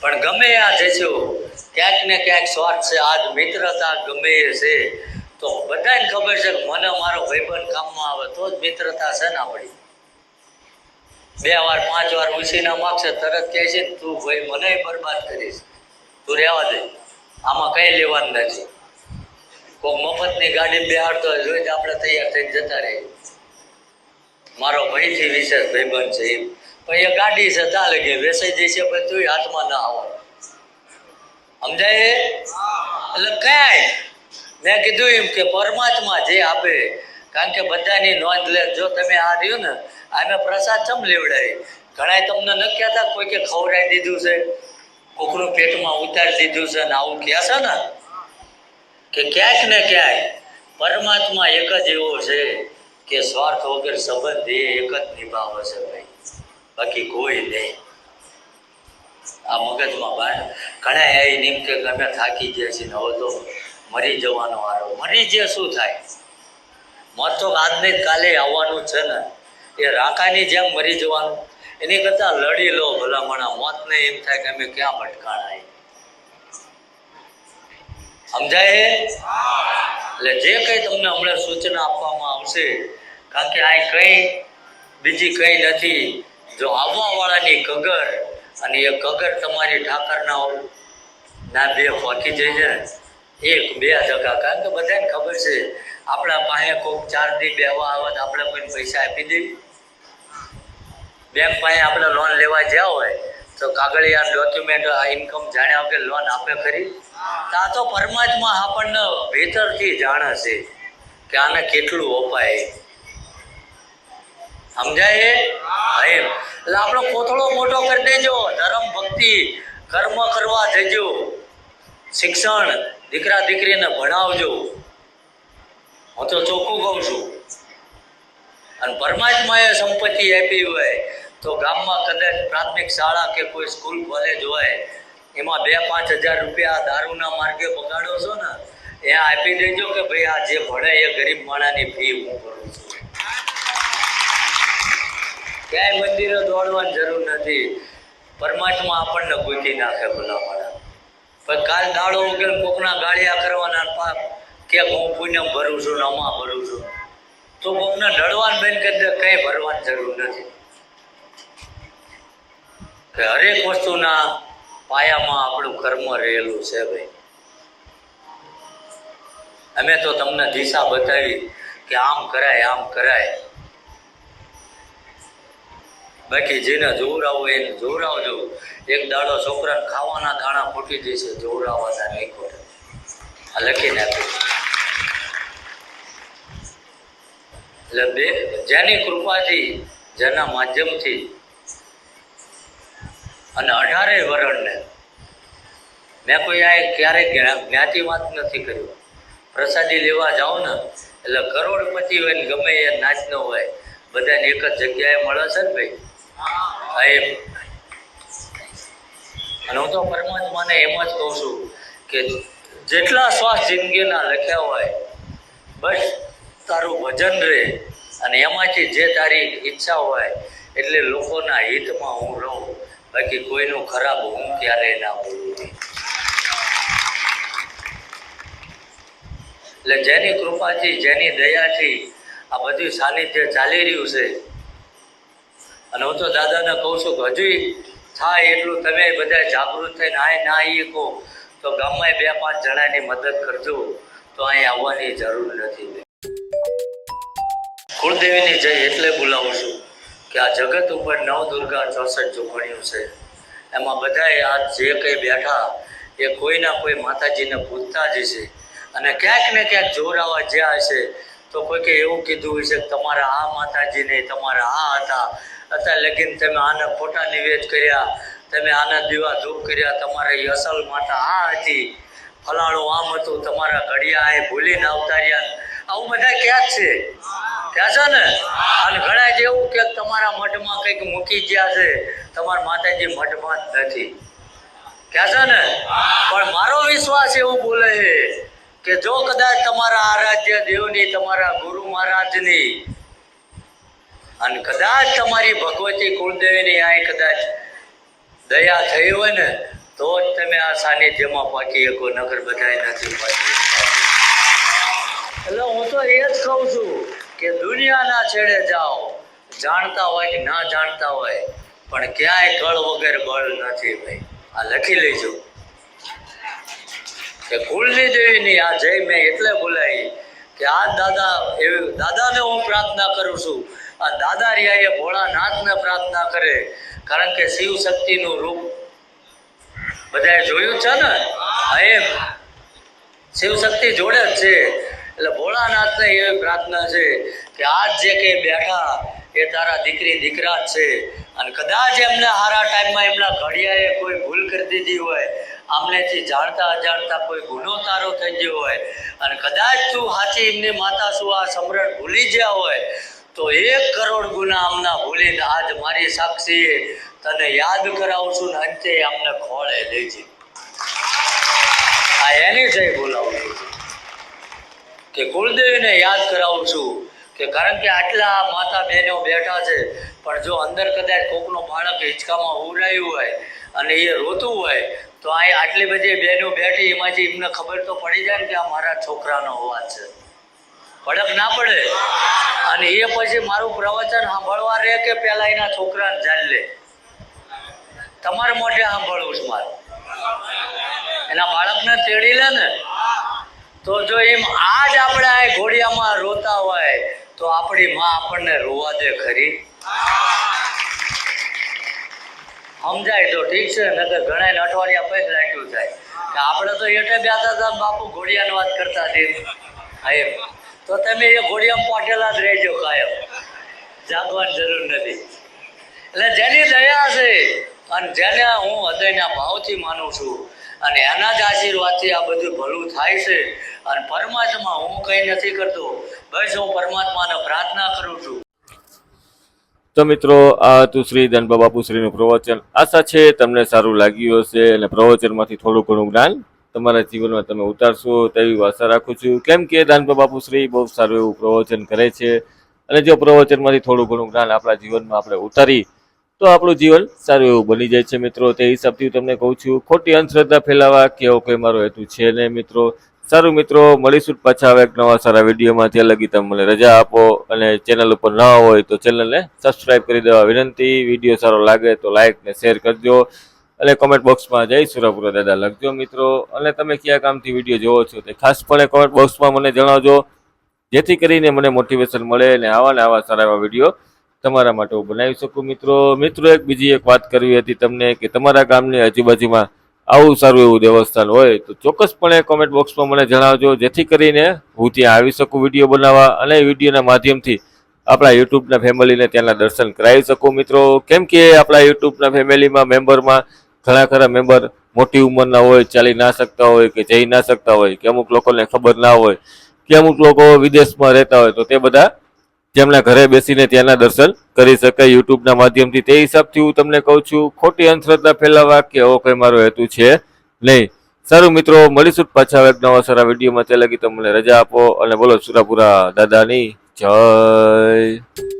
પણ ગમે આ જજો, ક્યાંક ને ક્યાંક સ્વાર્થ છે, આજ મિત્રતા ગમે છે. તો બધાને ખબર છે કે મને મારો ભાઈબંધ કામમાં આવે, તો જ મિત્રતા છે ને આપણી. બે વાર, પાંચ વાર ઉછીના માગશે, તરત કહે છે તું ભાઈ મને બરબાદ કરીશ. તું રહેવા દે. આમાં કઈ લેવાનું નથી. કોઈ મફતની ગાડી બેહાડતો હોય જોઈ આપણે તૈયાર થઈને જતા રહીએ. મારો ભાઈથી વિશેષ ભાઈબંધ છે એમ. પણ એ ગાડી છે, ચાલે કે વેસાઈ છે, પણ તુંય હાથમાં ના આવો. સમજાય? એટલે કઈ. મેં કીધું એમ કે પરમાત્મા જે આપે, કારણ કે બધાની નોંધ લે, જો તમે આ રહ્યું ને, આને પ્રસાદ ચમ લેવડાવી ઘણાય તમને ન કહેતા કોઈ કે ખવડાવી દીધું છે, કોકનું પેટમાં ઉતારી દીધું છે ને આવું કહે છે ને? કે ક્યાંક ને ક્યાંક પરમાત્મા એક જ એવો છે કે સ્વાર્થ વગર સંબંધ એ એક જ નિભાવે છે ભાઈ. બાકી કોઈ નહીં. આ મગજમાં બહાર ઘણા એ નિમ કે અમે થાકી ગયા ને હવે તો મરી જવાનો વારો. મરી જે શું થાય? મત તો આજને કાલે આવવાનું છે ને. એ રાકાની જેમ મરી જવાનું. એની કરતાં લડી લો ભલામણા. મોતને એમ થાય કે અમે ક્યાં ભટકાણાય. સમજાય? એટલે જે કંઈ તમને હમણાં સૂચના આપવામાં આવશે, કારણ કે આ કંઈ બીજી કંઈ નથી. જો આવવાવાળાની કગર અને એ કગર તમારી ઠાકરના ના બે ફોકી જાય. છે એક, બે ટકા કારણ કે બધાને ખબર છે, આપણા પાસે કોઈક ચાર દી બેવા આવે તો આપણે કોઈને પૈસા આપી દેવી. બેંક પાસે આપણે લોન લેવા જ્યાં હોય, તો કાગળિયા ડોક્યુમેન્ટ આ ઇન્કમ જાણ્યા વગર લોન આપે ખરી? આ તો પરમાત્મા આપણને ભીતરથી જાણે છે કે આને કેટલું અપાય. સમજાય? એમ એટલે આપણો કોથળો મોટો કરી દેજો, ધર્મ ભક્તિ કર્મ કરવા જજો. શિક્ષણ દીકરા દીકરીને ભણાવજો. હું તો ચોખ્ખું કહું છું. અને પરમાત્માએ સંપત્તિ આપી હોય, તો ગામમાં કદાચ પ્રાથમિક શાળા કે કોઈ સ્કૂલ, કોલેજ હોય, એમાં બે પાંચ હજાર રૂપિયા દારૂના માર્ગે બગાડો છો ને એ આપી દેજો કે ભાઈ આ જે ભણે એ ગરીબ માણાની ફી હું ભરું છું. ક્યાંય મંદિરે દોડવાની જરૂર નથી. પરમાત્મા આપણને ગૂંચી નાખે ભલા માણા પણ કાલ દાડો ઉકેલ કોકના ગાળિયા કરવાના પાપ કે હું પુણ્ય ભરું છું ને ભરું છું. તો કોકને ડળવાન બેન કરી કંઈ ભરવાની જરૂર નથી. કે હરેક વસ્તુના પાયામાં આપણું કર્મ રહેલું છે ભાઈ. અમે તો તમને દિશા બતાવી કે આમ કરાય આમ કરાય. બાકી જેને જોવરાવો એને જોવરાવજો એક દાડો છોકરાને ખાવાના દાણા ફૂટી જશે જોવરાવાના નહીં ખોટે આ લખી નાખ્યું એટલે બે, જેની કૃપાથી, જેના માધ્યમથી અને અઢારે વરણને મેં કોઈ આ ક્યારેય જ્ઞાતિ વાત નથી કર્યું પ્રસાદી લેવા જાઓ ને, એટલે કરોડપતિ હોય ને ગમે એ નાચ ન હોય, બધાને એક જ જગ્યાએ મળે છે ને ભાઈ? એમ અને હું તો પરમાત્માને એમ જ કહું છું કે જેટલા શ્વાસ જિંદગીના લખ્યા હોય, બસ તારું ભજન રહે અને એમાંથી જે તારી ઈચ્છા હોય, એટલે લોકોના હિતમાં હું રહું. બાકી કોઈનું ખરાબ હું ક્યારેય ના બોલું. એટલે જેની કૃપાથી, જેની દયાથી આ બધું સાનિધ્ય ચાલી રહ્યું છે અને હું તો દાદાને કહું છું કે હજુ થાય એટલું તમે બધા જાગૃત થઈને, આય ના એ કહો. તો ગામમાં બે પાંચ જણાની મદદ કરજો. તો અહીં આવવાની જરૂર નથી કુળદેવીની જય એટલે બોલાવું છું કે આ જગત ઉપર નવ દુર્ગા ચોસઠ જોખણ્યું છે. એમાં બધાએ આ જે કંઈ બેઠા એ કોઈના કોઈ માતાજીને પૂજતા જ છે અને ક્યાંક ને ક્યાંક જોરાવા જ્યાં હશે, તો કોઈકે એવું કીધું છે કે તમારા આ માતાજીને તમારા આ હતા. અત્યારે લગીન તમે આને ખોટા નિવેદ કર્યા, તમે આના દીવા ધૂપ કર્યા, તમારા અસલ માતા આ હતી. ફલાણું આમ હતું, તમારા ઘડિયા એ ભૂલીને આવતા રહ્યા આવું બધા ક્યાં છે? ક્યાં છે ને? અને ઘણા જ એવું કે તમારા મઠમાં કંઈક મૂકી ગયા છે. તમારા માતાજી મઠમાં જ નથી. ક્યાં છે ને? પણ મારો વિશ્વાસ એવું બોલે છે કે જો કદાચ તમારા આરાધ્ય દેવની, તમારા ગુરુ મહારાજની અને કદાચ તમારી ભગવતી કુળદેવીની આ કદાચ દયા થઈ હોય ને, તો જ તમે આ સાનિધ્યમાં પહોંચી શકો નગર બધાય નથી પહોંચી એટલે હું તો એ જ કહું છું કે દુનિયાના છેડે જાઓ, જાણતા હોય કે ના જાણતા હોય, પણ ક્યાંય કળ વગર બળ નથી ભાઈ. આ લખી લેજો. કે કુળની દેવીની આ જય મેં એટલે બોલાવી કે આ દાદા એવી દાદાને હું પ્રાર્થના કરું છું. આ દાદા રિયા એ ભોળાનાથને પ્રાર્થના કરે. કારણ કે શિવ શક્તિનું રૂપ બધાએ જોયું છે ને? એમ. શિવ શક્તિ જોડે જ છે. એટલે ભોળાનાથને એવી પ્રાર્થના છે કે આજ જે કંઈ બેઠા એ તારા દીકરી, દીકરા જ છે. અને કદાચ એમને હારા ટાઈમમાં એમના ઘડિયાએ કોઈ ભૂલ કરી દીધી હોય આમનેથી જાણતા અજાણતા કોઈ ગુનો તારો થઈ ગયો હોય અને કદાચ તું સાચી એમની માતા શું આ સમરણ ભૂલી ગયા હોય, તો એક કરોડ ગુના આમના ભૂલીને આજ મારી સાક્ષીએ તને યાદ કરાવું છું ને અંતે આમને ખોળે લેજે આ એની જય બોલાવું છું. કે કુળદેવીને યાદ કરાવું છું કે કારણ કે આટલા માતા બહેનો બેઠા છે પણ જો અંદર કદાચ કોકનો બાળક હિંચકામાં ઉરાયું હોય અને એ રોતું હોય, તો આ આટલી બધી બહેનો બેઠી, એમાંથી એમને ખબર તો પડી જાય કે આ મારા છોકરાનો અવાજ છે. ભડક ના પડે. અને એ પછી મારું પ્રવચન સાંભળવા રહે કે પહેલાં એના છોકરાને જાણ લે. તમારા મોઢે સાંભળવું છે મારે. એના બાળકને તેડી લે ને, તો જો એમ આજ આપણે આ ઘોડિયામાં રોતા હોય, તો આપણી માં આપણને રોવા દે ખરી. સમજાય તો ઠીક છે, નકર ઘણા અઠવાડિયા પછી રાખ્યું થાય. કે આપણે તો એટલે બેઠા હતા, બાપુ ઘોડિયાની વાત કરતા હતી તો તમે એ ઘોડિયા પાટેલા જ રહેજો કાયમ. જાગવાની જરૂર નથી. એટલે જેની દયા છે, અને જેને હું હૃદયના ભાવથી માનું છું, અને એના જ આશીર્વાદથી આ બધું ભલું થાય છે, અને પરમાત્મા હું કંઈ નથી કરતો, બસ હું પરમાત્માને પ્રાર્થના કરું છું. તો મિત્રો, આ હતું શ્રી ધનબા બાપુશ્રીનું પ્રવચન. આશા છે તમને સારું લાગ્યું હશે અને પ્રવચનમાંથી થોડું ઘણું જ્ઞાન તમારા જીવનમાં તમે ઉતારશો તેવી આશા રાખું છું. કેમ કે દાનબા બાપુશ્રી બહુ સારું એવું પ્રવચન કરે છે અને જો પ્રવચનમાંથી થોડું ઘણું જ્ઞાન આપણા જીવનમાં આપણે ઉતારી, તો આપણું જીવન સારું એવું બની જાય છે મિત્રો. તે હિસાબથી હું તમને કહું છું, ખોટી અંધશ્રદ્ધા ફેલાવા કે એવો કોઈ મારો હેતુ છે ને મિત્રો. સારું મિત્રો, મળીશું પાછા હવે એક નવા સારા વિડીયોમાં. ત્યાં લગી તમે મને રજા આપો અને ચેનલ ઉપર ન હોય તો ચેનલને સબસ્ક્રાઇબ કરી દેવા વિનંતી. વીડિયો સારો લાગે તો લાઇક ને શેર કરજો અને કોમેન્ટ બોક્સમાં જય સુરાપુરા દાદા લખજો મિત્રો. અને તમે કયા કામથી વીડિયો જોવો છો તે ખાસપણે કોમેન્ટ બોક્સમાં મને જણાવજો. જેથી કરીને મને મોટિવેશન મળે અને આવા ને આવા સારા એવા વીડિયો તમારા માટે હું બનાવી શકું મિત્રો. મિત્રો, એક બીજી એક વાત કરવી હતી તમને કે તમારા ગામની આજુબાજુમાં આવું સારું એવું દેવસ્થાન હોય તો ચોક્કસપણે કોમેન્ટ બોક્સમાં મને જણાવજો. જેથી કરીને હું ત્યાં આવી શકું વીડિયો બનાવવા અને વિડીયોના માધ્યમથી આપણા યુટ્યુબના ફેમિલીને ત્યાંના દર્શન કરાવી શકું. મિત્રો, કેમ કે આપણા યુટ્યુબના ફેમિલીમાં મેમ્બરમાં ઘણા ખરા મેમ્બર મોટી ઉંમરના હોય, ચાલી ના શકતા હોય કે જઈ ના શકતા હોય, કે અમુક લોકોને ખબર ના હોય કે અમુક લોકો વિદેશમાં રહેતા હોય, તો તે બધા તેમના ઘરે બેસીને ત્યાંના દર્શન કરી શકાય. યુટ્યુબના માધ્યમથી તે હિસાબથી હું તમને કહું છું, ખોટી અંધશ્રદ્ધા ફેલાવવા કે એવો કંઈ મારો હેતુ છે નહીં. સારું મિત્રો, મળીશું પાછા એક નવા સારા વિડીયોમાં. તે લગી તમને રજા આપો અને બોલો સુરાપુરા દાદાની જય.